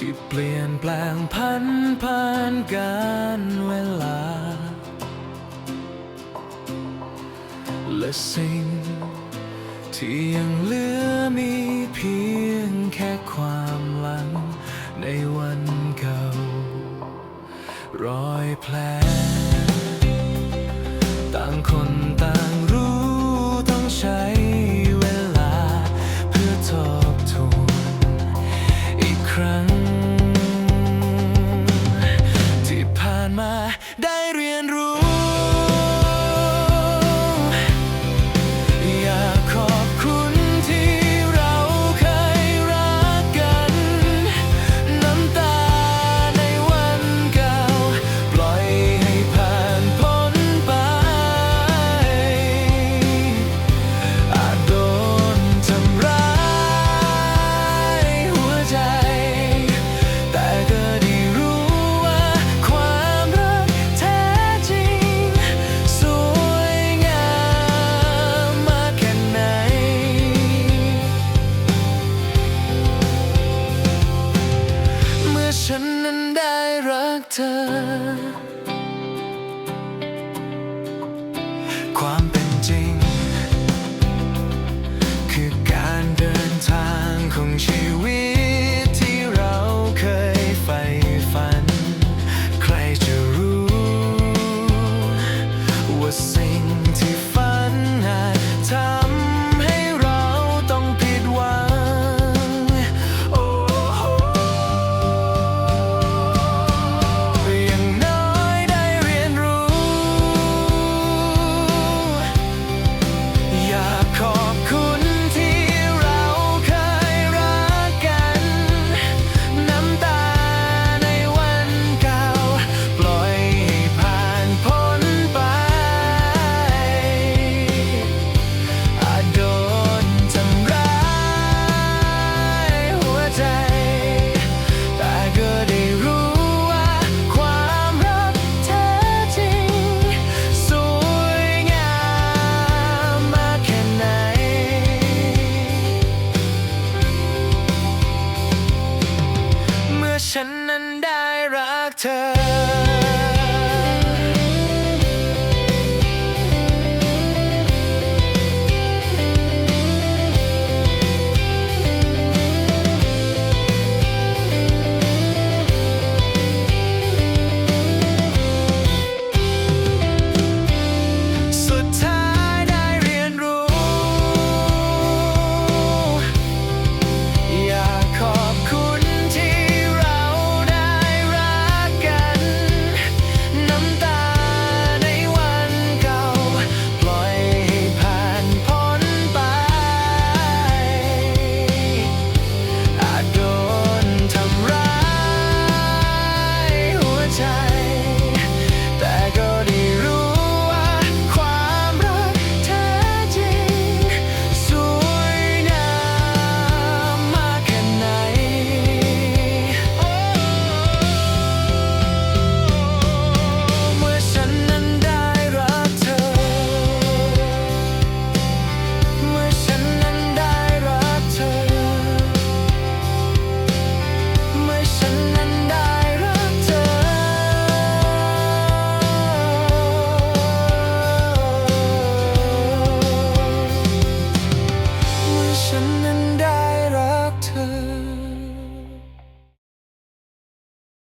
ที่เปลี่ยนแปลงพันผ่านการเวลา และสิ่ง ที่ยังเหลือมีเพียงแค่ความหลัง ในวันเก่ารอยแผลต่างคนต่าง and rule. ความเป็นจริง